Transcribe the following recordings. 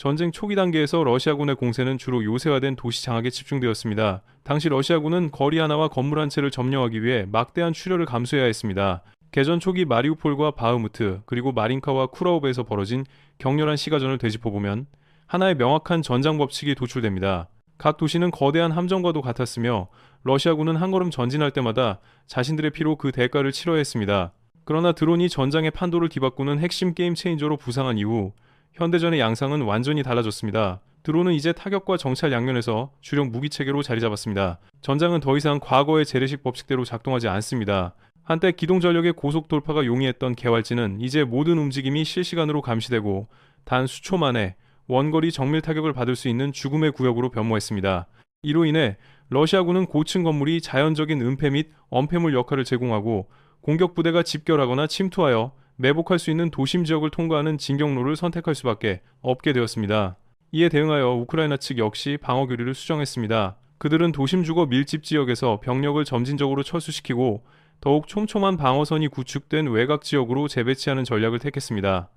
전쟁 초기 단계에서 러시아군의 공세는 주로 요새화된 도시 장악에 집중되었습니다. 당시 러시아군은 거리 하나와 건물 한 채를 점령하기 위해 막대한 출혈을 감수해야 했습니다. 개전 초기 마리우폴과 바흐무트 그리고 마린카와 쿠라우베에서 벌어진 격렬한 시가전을 되짚어보면 하나의 명확한 전장 법칙이 도출됩니다. 각 도시는 거대한 함정과도 같았으며 러시아군은 한 걸음 전진할 때마다 자신들의 피로 그 대가를 치러야 했습니다. 그러나 드론이 전장의 판도를 뒤바꾸는 핵심 게임 체인저로 부상한 이후 현대전의 양상은 완전히 달라졌습니다. 드론은 이제 타격과 정찰 양면에서 주력 무기 체계로 자리 잡았습니다. 전장은 더 이상 과거의 재래식 법칙대로 작동하지 않습니다. 한때 기동 전력의 고속 돌파가 용이했던 개활지는 이제 모든 움직임이 실시간으로 감시되고 단 수초 만에 원거리 정밀 타격을 받을 수 있는 죽음의 구역으로 변모했습니다. 이로 인해 러시아군은 고층 건물이 자연적인 은폐 및 엄폐물 역할을 제공하고 공격 부대가 집결하거나 침투하여 매복할 수 있는 도심 지역을 통과하는 진격로를 선택할 수밖에 없게 되었습니다. 이에 대응하여 우크라이나 측 역시 방어 교리를 수정했습니다. 그들은 도심 주거 밀집 지역에서 병력을 점진적으로 철수시키고 더욱 촘촘한 방어선이 구축된 외곽 지역으로 재배치하는 전략을 택했습니다.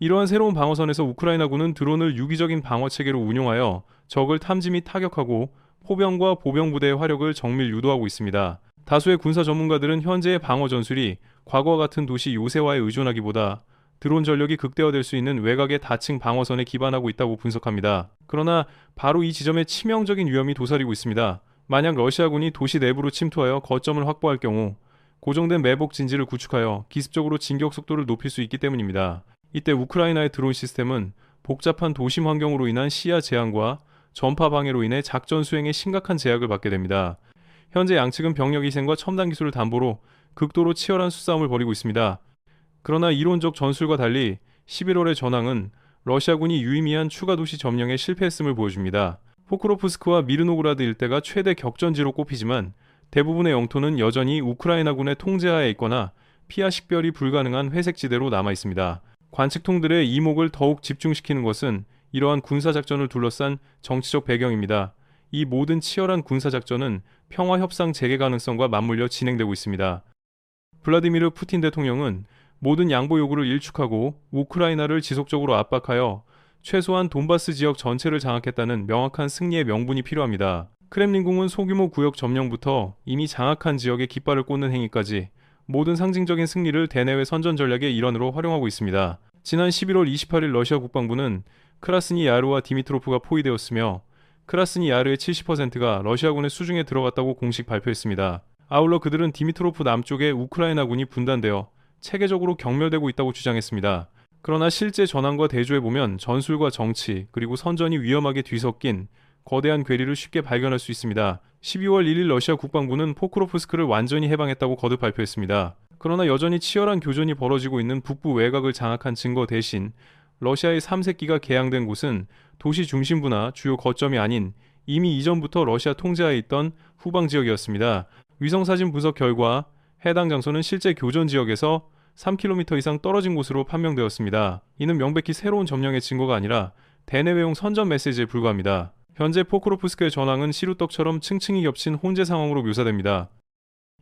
이러한 새로운 방어선에서 우크라이나군은 드론을 유기적인 방어 체계로 운용하여 적을 탐지 및 타격하고 포병과 보병 부대의 화력을 정밀 유도하고 있습니다. 다수의 군사 전문가들은 현재의 방어 전술이 과거와 같은 도시 요새화에 의존하기보다 드론 전력이 극대화될 수 있는 외곽의 다층 방어선에 기반하고 있다고 분석합니다. 그러나 바로 이 지점에 치명적인 위험이 도사리고 있습니다. 만약 러시아군이 도시 내부로 침투하여 거점을 확보할 경우 고정된 매복 진지를 구축하여 기습적으로 진격 속도를 높일 수 있기 때문입니다. 이때 우크라이나의 드론 시스템은 복잡한 도심 환경으로 인한 시야 제한과 전파 방해로 인해 작전 수행에 심각한 제약을 받게 됩니다. 현재 양측은 병력 희생과 첨단 기술을 담보로 극도로 치열한 수싸움을 벌이고 있습니다. 그러나 이론적 전술과 달리 11월의 전황은 러시아군이 유의미한 추가 도시 점령에 실패했음을 보여줍니다. 포크로프스크와 미르노그라드 일대가 최대 격전지로 꼽히지만 대부분의 영토는 여전히 우크라이나군의 통제하에 있거나 피하 식별이 불가능한 회색지대로 남아 있습니다. 관측통들의 이목을 더욱 집중시키는 것은 이러한 군사작전을 둘러싼 정치적 배경입니다. 이 모든 치열한 군사작전은 평화 협상 재개 가능성과 맞물려 진행되고 있습니다. 블라디미르 푸틴 대통령은 모든 양보 요구를 일축하고 우크라이나를 지속적으로 압박하여 최소한 돈바스 지역 전체를 장악했다는 명확한 승리의 명분이 필요합니다. 크렘린궁은 소규모 구역 점령부터 이미 장악한 지역에 깃발을 꽂는 행위까지 모든 상징적인 승리를 대내외 선전 전략의 일환으로 활용하고 있습니다. 지난 11월 28일 러시아 국방부는 크라스니 야르와 디미트로프가 포위되었으며 크라스니 야르의 70%가 러시아군의 수중에 들어갔다고 공식 발표했습니다. 아울러 그들은 디미트로프 남쪽에 우크라이나군이 분단되어 체계적으로 경멸되고 있다고 주장했습니다. 그러나 실제 전황과 대조해 보면 전술과 정치 그리고 선전이 위험하게 뒤섞인 거대한 괴리를 쉽게 발견할 수 있습니다. 12월 1일 러시아 국방부는 포크로프스크를 완전히 해방했다고 거듭 발표했습니다. 그러나 여전히 치열한 교전이 벌어지고 있는 북부 외곽을 장악한 증거 대신 러시아의 3세기가 개항된 곳은 도시 중심부나 주요 거점이 아닌 이미 이전부터 러시아 통제하에 있던 후방 지역이었습니다. 위성사진 분석 결과 해당 장소는 실제 교전 지역에서 3km 이상 떨어진 곳으로 판명되었습니다. 이는 명백히 새로운 점령의 증거가 아니라 대내외용 선전 메시지에 불과합니다. 현재 포크로프스크의 전황은 시루떡처럼 층층이 겹친 혼재 상황으로 묘사됩니다.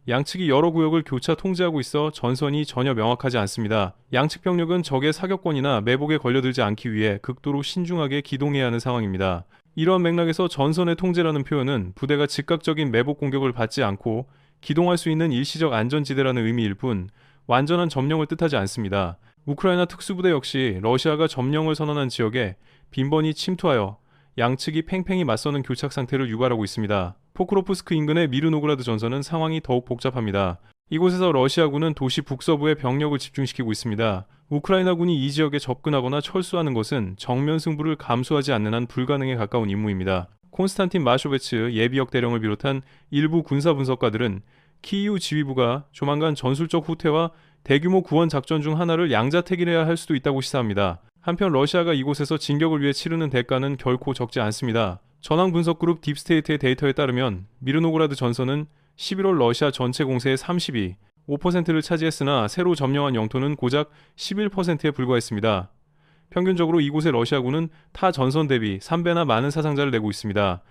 양측이 여러 구역을 교차 통제하고 있어 전선이 전혀 명확하지 않습니다. 양측 병력은 적의 사격권이나 매복에 걸려들지 않기 위해 극도로 신중하게 기동해야 하는 상황입니다. 이러한 맥락에서 전선의 통제라는 표현은 부대가 즉각적인 매복 공격을 받지 않고 기동할 수 있는 일시적 안전지대라는 의미일 뿐 완전한 점령을 뜻하지 않습니다. 우크라이나 특수부대 역시 러시아가 점령을 선언한 지역에 빈번히 침투하여 양측이 팽팽히 맞서는 교착 상태를 유발하고 있습니다. 포크로프스크 인근의 미르노그라드 전선은 상황이 더욱 복잡합니다. 이곳에서 러시아군은 도시 북서부에 병력을 집중시키고 있습니다. 우크라이나군이 이 지역에 접근하거나 철수하는 것은 정면 승부를 감수하지 않는 한 불가능에 가까운 임무입니다. 콘스탄틴 마쇼베츠 예비역 대령을 비롯한 일부 군사 분석가들은 키이우 지휘부가 조만간 전술적 후퇴와 대규모 구원 작전 중 하나를 양자택일해야 할 수도 있다고 시사합니다. 한편 러시아가 이곳에서 진격을 위해 치르는 대가는 결코 적지 않습니다. 전황 분석 그룹 딥스테이트의 데이터에 따르면 미르노그라드 전선은 11월 러시아 전체 공세의 32, 5%를 차지했으나 새로 점령한 영토는 고작 11%에 불과했습니다. 평균적으로 이곳의 러시아군은 타 전선 대비 3배나 많은 사상자를 내고 있습니다.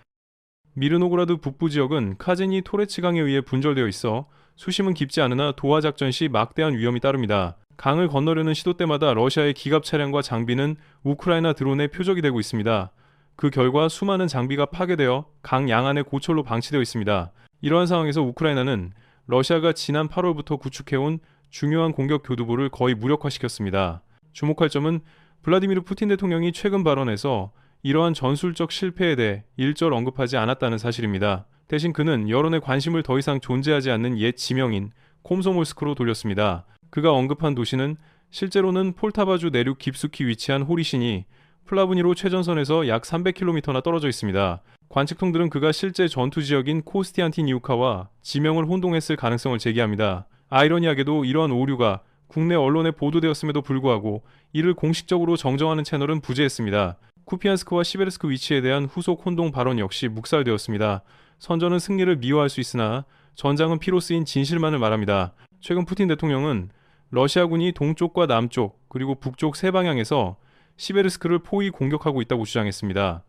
미르노그라드 북부 지역은 카제니 토레츠강에 의해 분절되어 있어 수심은 깊지 않으나 도하 작전 시 막대한 위험이 따릅니다. 강을 건너려는 시도 때마다 러시아의 기갑 차량과 장비는 우크라이나 드론의 표적이 되고 있습니다. 그 결과 수많은 장비가 파괴되어 강 양안에 고철로 방치되어 있습니다. 이러한 상황에서 우크라이나는 러시아가 지난 8월부터 구축해온 중요한 공격 교두보를 거의 무력화시켰습니다. 주목할 점은 블라디미르 푸틴 대통령이 최근 발언에서 이러한 전술적 실패에 대해 일절 언급하지 않았다는 사실입니다. 대신 그는 여론의 관심을 더 이상 존재하지 않는 옛 지명인 콤소몰스크로 돌렸습니다. 그가 언급한 도시는 실제로는 폴타바주 내륙 깊숙이 위치한 호리신이 플라브니로 최전선에서 약 300km나 떨어져 있습니다. 관측통들은 그가 실제 전투 지역인 코스티안티니우카와 지명을 혼동했을 가능성을 제기합니다. 아이러니하게도 이러한 오류가 국내 언론에 보도되었음에도 불구하고 이를 공식적으로 정정하는 채널은 부재했습니다. 쿠피안스크와 시베르스크 위치에 대한 후속 혼동 발언 역시 묵살되었습니다. 선전은 승리를 미워할 수 있으나 전장은 피로 쓰인 진실만을 말합니다. 최근 푸틴 대통령은 러시아군이 동쪽과 남쪽 그리고 북쪽 세 방향에서 시베르스크를 포위 공격하고 있다고 주장했습니다.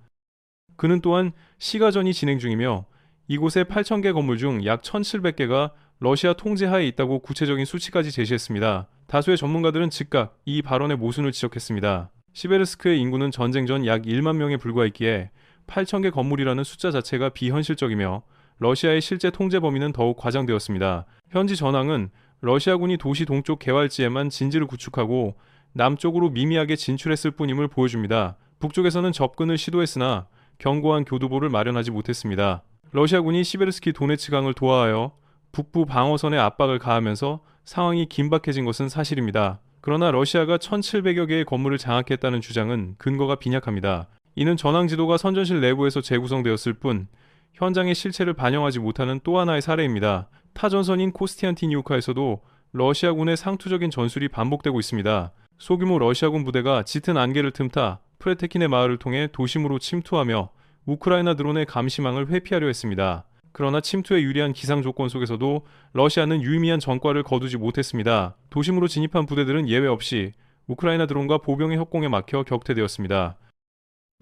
그는 또한 시가전이 진행 중이며 이곳의 8,000개 건물 중 약 1,700개가 러시아 통제하에 있다고 구체적인 수치까지 제시했습니다. 다수의 전문가들은 즉각 이 발언의 모순을 지적했습니다. 시베르스크의 인구는 전쟁 전 약 1만 명에 불과했기에 8,000개 건물이라는 숫자 자체가 비현실적이며 러시아의 실제 통제 범위는 더욱 과장되었습니다. 현지 전황은 러시아군이 도시 동쪽 개활지에만 진지를 구축하고 남쪽으로 미미하게 진출했을 뿐임을 보여줍니다. 북쪽에서는 접근을 시도했으나 견고한 교두보를 마련하지 못했습니다. 러시아군이 시베르스키 도네츠 강을 도하하여 북부 방어선에 압박을 가하면서 상황이 긴박해진 것은 사실입니다. 그러나 러시아가 1,700여 개의 건물을 장악했다는 주장은 근거가 빈약합니다. 이는 전황 지도가 선전실 내부에서 재구성되었을 뿐 현장의 실체를 반영하지 못하는 또 하나의 사례입니다. 타 전선인 코스티안티니우카에서도 러시아군의 상투적인 전술이 반복되고 있습니다. 소규모 러시아군 부대가 짙은 안개를 틈타 프레테킨의 마을을 통해 도심으로 침투하며 우크라이나 드론의 감시망을 회피하려 했습니다. 그러나 침투에 유리한 기상 조건 속에서도 러시아는 유의미한 전과를 거두지 못했습니다. 도심으로 진입한 부대들은 예외 없이 우크라이나 드론과 보병의 협공에 막혀 격퇴되었습니다.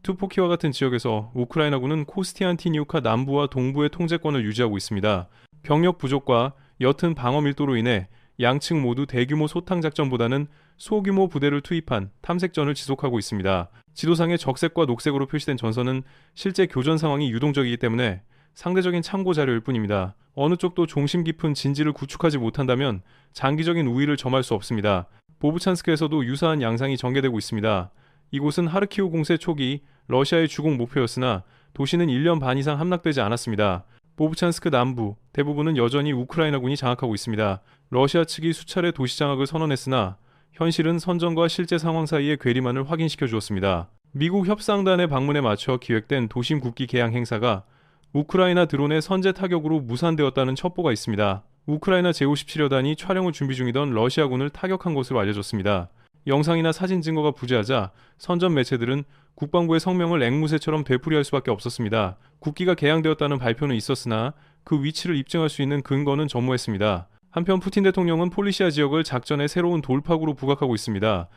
투포키와 같은 지역에서 우크라이나군은 코스티안티니우카 남부와 동부의 통제권을 유지하고 있습니다. 병력 부족과 옅은 방어 밀도로 인해 양측 모두 대규모 소탕 작전보다는 소규모 부대를 투입한 탐색전을 지속하고 있습니다. 지도상의 적색과 녹색으로 표시된 전선은 실제 교전 상황이 유동적이기 때문에 상대적인 참고 자료일 뿐입니다. 어느 쪽도 중심 깊은 진지를 구축하지 못한다면 장기적인 우위를 점할 수 없습니다. 보브찬스크에서도 유사한 양상이 전개되고 있습니다. 이곳은 하르키우 공세 초기 러시아의 주공 목표였으나 도시는 1년 반 이상 함락되지 않았습니다. 보브찬스크 남부 대부분은 여전히 우크라이나군이 장악하고 있습니다. 러시아 측이 수차례 도시 장악을 선언했으나 현실은 선전과 실제 상황 사이의 괴리만을 확인시켜 주었습니다. 미국 협상단의 방문에 맞춰 기획된 도심 국기 개항 행사가 우크라이나 드론의 선제 타격으로 무산되었다는 첩보가 있습니다. 우크라이나 제57여단이 촬영을 준비 중이던 러시아군을 타격한 것으로 알려졌습니다. 영상이나 사진 증거가 부재하자 선전 매체들은 국방부의 성명을 앵무새처럼 되풀이할 수밖에 없었습니다. 국기가 개항되었다는 발표는 있었으나 그 위치를 입증할 수 있는 근거는 전무했습니다. 한편 푸틴 대통령은 폴리시아 지역을 작전의 새로운 돌파구로 부각하고 있습니다.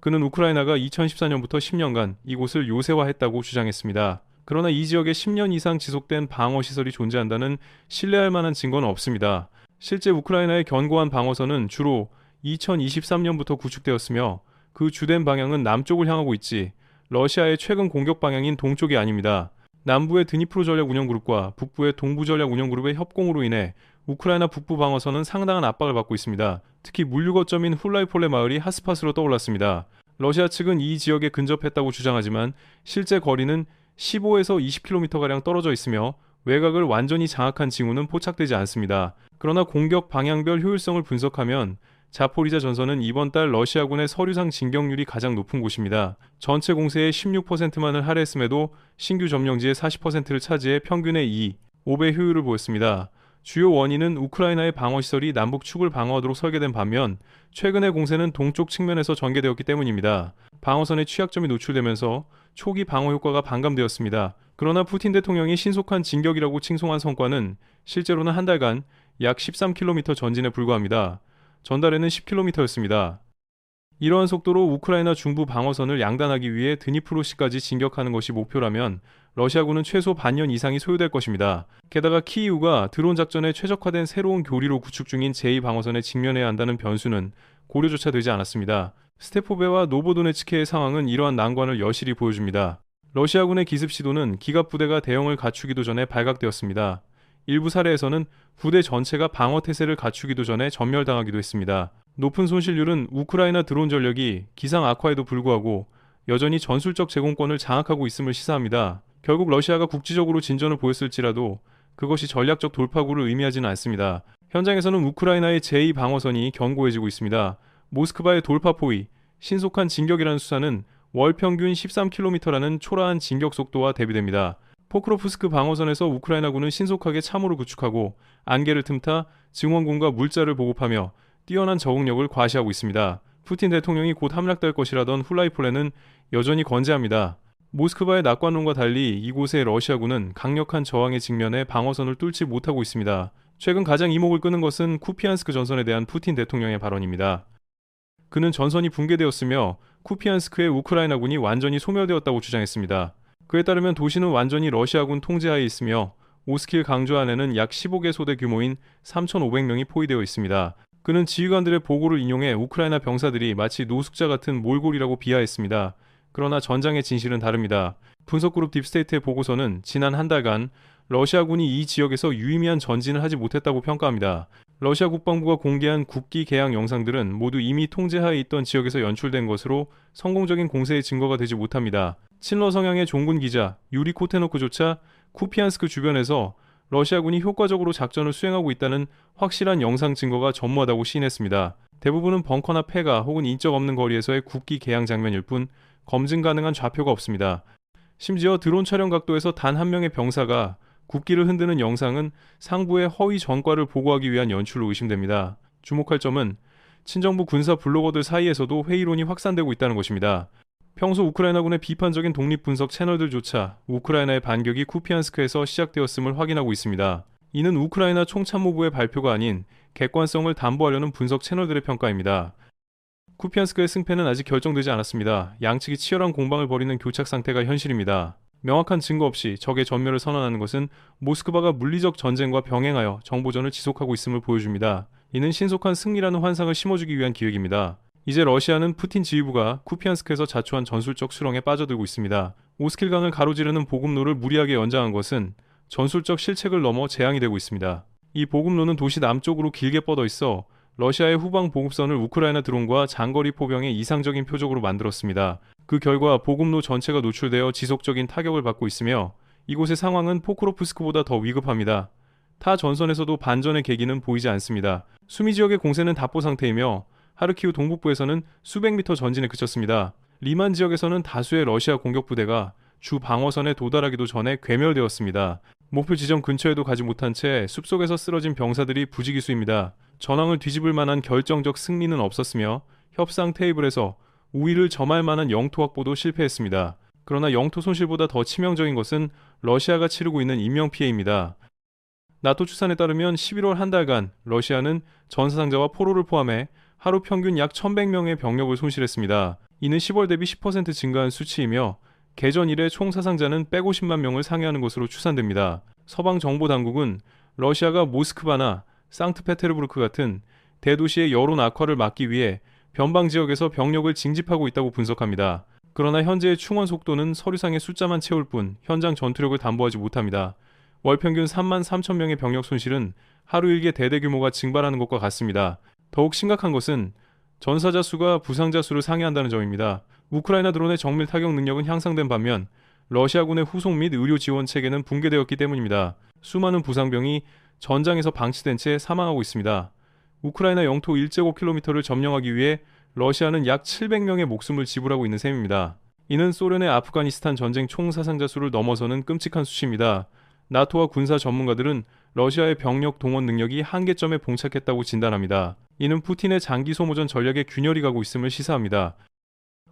그는 우크라이나가 2014년부터 10년간 이곳을 요새화했다고 주장했습니다. 그러나 이 지역에 10년 이상 지속된 방어 시설이 존재한다는 신뢰할 만한 증거는 없습니다. 실제 우크라이나의 견고한 방어선은 주로 2023년부터 구축되었으며 그 주된 방향은 남쪽을 향하고 있지 러시아의 최근 공격 방향인 동쪽이 아닙니다. 남부의 드니프로 전략 운영그룹과 북부의 동부 전략 운영그룹의 협공으로 인해 우크라이나 북부 방어선은 상당한 압박을 받고 있습니다. 특히 물류 거점인 훌라이폴레 마을이 핫스팟으로 떠올랐습니다. 러시아 측은 이 지역에 근접했다고 주장하지만 실제 거리는 15에서 20km가량 떨어져 있으며 외곽을 완전히 장악한 징후는 포착되지 않습니다. 그러나 공격 방향별 효율성을 분석하면 자포리자 전선은 이번 달 러시아군의 서류상 진격률이 가장 높은 곳입니다. 전체 공세의 16%만을 할애했음에도 신규 점령지의 40%를 차지해 평균의 2, 5배 효율을 보였습니다. 주요 원인은 우크라이나의 방어시설이 남북 축을 방어하도록 설계된 반면 최근의 공세는 동쪽 측면에서 전개되었기 때문입니다. 방어선의 취약점이 노출되면서 초기 방어 효과가 반감되었습니다. 그러나 푸틴 대통령이 신속한 진격이라고 칭송한 성과는 실제로는 한 달간 약 13km 전진에 불과합니다. 전달에는 10km였습니다. 이러한 속도로 우크라이나 중부 방어선을 양단하기 위해 드니프로시까지 진격하는 것이 목표라면 러시아군은 최소 반년 이상이 소요될 것입니다. 게다가 키이우가 드론 작전에 최적화된 새로운 교리로 구축 중인 제2방어선에 직면해야 한다는 변수는 고려조차 되지 않았습니다. 스테포베와 노보도네츠케의 상황은 이러한 난관을 여실히 보여줍니다. 러시아군의 기습 시도는 기갑 부대가 대형을 갖추기도 전에 발각되었습니다. 일부 사례에서는 부대 전체가 방어 태세를 갖추기도 전에 전멸당하기도 했습니다. 높은 손실률은 우크라이나 드론 전력이 기상 악화에도 불구하고 여전히 전술적 제공권을 장악하고 있음을 시사합니다. 결국 러시아가 국지적으로 진전을 보였을지라도 그것이 전략적 돌파구를 의미하지는 않습니다. 현장에서는 우크라이나의 제2 방어선이 견고해지고 있습니다. 모스크바의 돌파 포위, 신속한 진격이라는 수사는 월 평균 13km라는 초라한 진격 속도와 대비됩니다. 포크로프스크 방어선에서 우크라이나군은 신속하게 참호를 구축하고 안개를 틈타 증원군과 물자를 보급하며 뛰어난 적응력을 과시하고 있습니다. 푸틴 대통령이 곧 함락될 것이라던 훌라이폴레는 여전히 건재합니다. 모스크바의 낙관론과 달리 이곳의 러시아군은 강력한 저항에 직면해 방어선을 뚫지 못하고 있습니다. 최근 가장 이목을 끄는 것은 쿠피안스크 전선에 대한 푸틴 대통령의 발언입니다. 그는 전선이 붕괴되었으며 쿠피안스크의 우크라이나군이 완전히 소멸되었다고 주장했습니다. 그에 따르면 도시는 완전히 러시아군 통제하에 있으며 오스킬 강조 안에는 약 15개 소대 규모인 3,500명이 포위되어 있습니다. 그는 지휘관들의 보고를 인용해 우크라이나 병사들이 마치 노숙자 같은 몰골이라고 비하했습니다. 그러나 전장의 진실은 다릅니다. 분석그룹 딥스테이트의 보고서는 지난 한 달간 러시아군이 이 지역에서 유의미한 전진을 하지 못했다고 평가합니다. 러시아 국방부가 공개한 국기 개항 영상들은 모두 이미 통제하에 있던 지역에서 연출된 것으로 성공적인 공세의 증거가 되지 못합니다. 친러 성향의 종군 기자 유리 코테노크조차 쿠피안스크 주변에서 러시아군이 효과적으로 작전을 수행하고 있다는 확실한 영상 증거가 전무하다고 시인했습니다. 대부분은 벙커나 폐가 혹은 인적 없는 거리에서의 국기 개항 장면일 뿐 검증 가능한 좌표가 없습니다. 심지어 드론 촬영 각도에서 단 한 명의 병사가 국기를 흔드는 영상은 상부의 허위 전과를 보고하기 위한 연출로 의심됩니다. 주목할 점은 친정부 군사 블로거들 사이에서도 회의론이 확산되고 있다는 것입니다. 평소 우크라이나군의 비판적인 독립 분석 채널들조차 우크라이나의 반격이 쿠피안스크에서 시작되었음을 확인하고 있습니다. 이는 우크라이나 총참모부의 발표가 아닌 객관성을 담보하려는 분석 채널들의 평가입니다. 쿠피안스크의 승패는 아직 결정되지 않았습니다. 양측이 치열한 공방을 벌이는 교착 상태가 현실입니다. 명확한 증거 없이 적의 전멸을 선언하는 것은 모스크바가 물리적 전쟁과 병행하여 정보전을 지속하고 있음을 보여줍니다. 이는 신속한 승리라는 환상을 심어주기 위한 기획입니다. 이제 러시아는 푸틴 지휘부가 쿠피안스크에서 자초한 전술적 수렁에 빠져들고 있습니다. 오스킬강을 가로지르는 보급로를 무리하게 연장한 것은 전술적 실책을 넘어 재앙이 되고 있습니다. 이 보급로는 도시 남쪽으로 길게 뻗어 있어 러시아의 후방 보급선을 우크라이나 드론과 장거리 포병의 이상적인 표적으로 만들었습니다. 그 결과 보급로 전체가 노출되어 지속적인 타격을 받고 있으며 이곳의 상황은 포크로프스크보다 더 위급합니다. 타 전선에서도 반전의 계기는 보이지 않습니다. 수미 지역의 공세는 답보 상태이며 하르키우 동북부에서는 수백 미터 전진에 그쳤습니다. 리만 지역에서는 다수의 러시아 공격 부대가 주 방어선에 도달하기도 전에 괴멸되었습니다. 목표 지점 근처에도 가지 못한 채 숲속에서 쓰러진 병사들이 부지기수입니다. 전황을 뒤집을 만한 결정적 승리는 없었으며 협상 테이블에서 우위를 점할 만한 영토 확보도 실패했습니다. 그러나 영토 손실보다 더 치명적인 것은 러시아가 치르고 있는 인명피해입니다. 나토 추산에 따르면 11월 한 달간 러시아는 전사상자와 포로를 포함해 하루 평균 약 1100명의 병력을 손실했습니다. 이는 10월 대비 10% 증가한 수치이며 개전 이래 총 사상자는 150만 명을 상회하는 것으로 추산됩니다. 서방 정보 당국은 러시아가 모스크바나 상트페테르부르크 같은 대도시의 여론 악화를 막기 위해 변방 지역에서 병력을 징집하고 있다고 분석합니다. 그러나 현재의 충원 속도는 서류상의 숫자만 채울 뿐 현장 전투력을 담보하지 못합니다. 월 평균 3만 3천 명의 병력 손실은 하루 일개 대대 규모가 증발하는 것과 같습니다. 더욱 심각한 것은 전사자 수가 부상자 수를 상회한다는 점입니다. 우크라이나 드론의 정밀 타격 능력은 향상된 반면 러시아군의 후속 및 의료 지원 체계는 붕괴되었기 때문입니다. 수많은 부상병이 전장에서 방치된 채 사망하고 있습니다. 우크라이나 영토 1제곱킬로미터를 점령하기 위해 러시아는 약 700명의 목숨을 지불하고 있는 셈입니다. 이는 소련의 아프가니스탄 전쟁 총 사상자 수를 넘어서는 끔찍한 수치입니다. 나토와 군사 전문가들은 러시아의 병력 동원 능력이 한계점에 봉착했다고 진단합니다. 이는 푸틴의 장기 소모전 전략에 균열이 가고 있음을 시사합니다.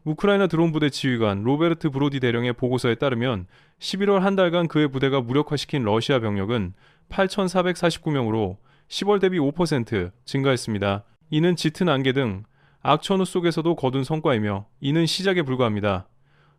우크라이나 드론 부대 지휘관 로베르트 브로디 대령의 보고서에 따르면 11월 한 달간 그의 부대가 무력화시킨 러시아 병력은 8,449명으로 10월 대비 5% 증가했습니다. 이는 짙은 안개 등 악천후 속에서도 거둔 성과이며 이는 시작에 불과합니다.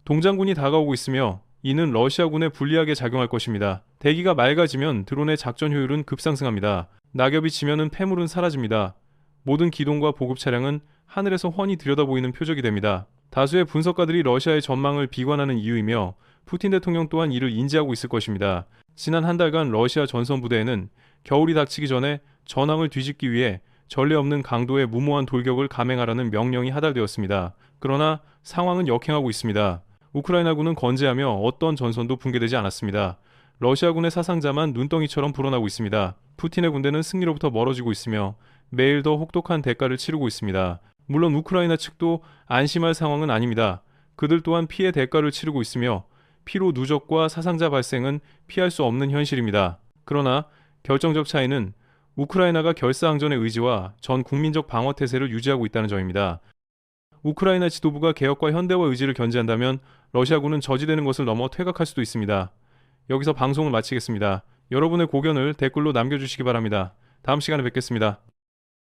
동장군이 다가오고 있으며 이는 러시아군에 불리하게 작용할 것입니다. 대기가 맑아지면 드론의 작전 효율은 급상승합니다. 낙엽이 지면은 폐물은 사라집니다. 모든 기동과 보급 차량은 하늘에서 훤히 들여다보이는 표적이 됩니다. 다수의 분석가들이 러시아의 전망을 비관하는 이유이며 푸틴 대통령 또한 이를 인지하고 있을 것입니다. 지난 한 달간 러시아 전선 부대에는 겨울이 닥치기 전에 전황을 뒤집기 위해 전례 없는 강도의 무모한 돌격을 감행하라는 명령이 하달되었습니다. 그러나 상황은 역행하고 있습니다. 우크라이나군은 건재하며 어떤 전선도 붕괴되지 않았습니다. 러시아군의 사상자만 눈덩이처럼 불어나고 있습니다. 푸틴의 군대는 승리로부터 멀어지고 있으며 매일 더 혹독한 대가를 치르고 있습니다. 물론 우크라이나 측도 안심할 상황은 아닙니다. 그들 또한 피해 대가를 치르고 있으며 피로 누적과 사상자 발생은 피할 수 없는 현실입니다. 그러나 결정적 차이는 우크라이나가 결사항전의 의지와 전 국민적 방어 태세를 유지하고 있다는 점입니다. 우크라이나 지도부가 개혁과 현대화 의지를 견지한다면 러시아군은 저지되는 것을 넘어 퇴각할 수도 있습니다. 여기서 방송을 마치겠습니다. 여러분의 고견을 댓글로 남겨주시기 바랍니다. 다음 시간에 뵙겠습니다.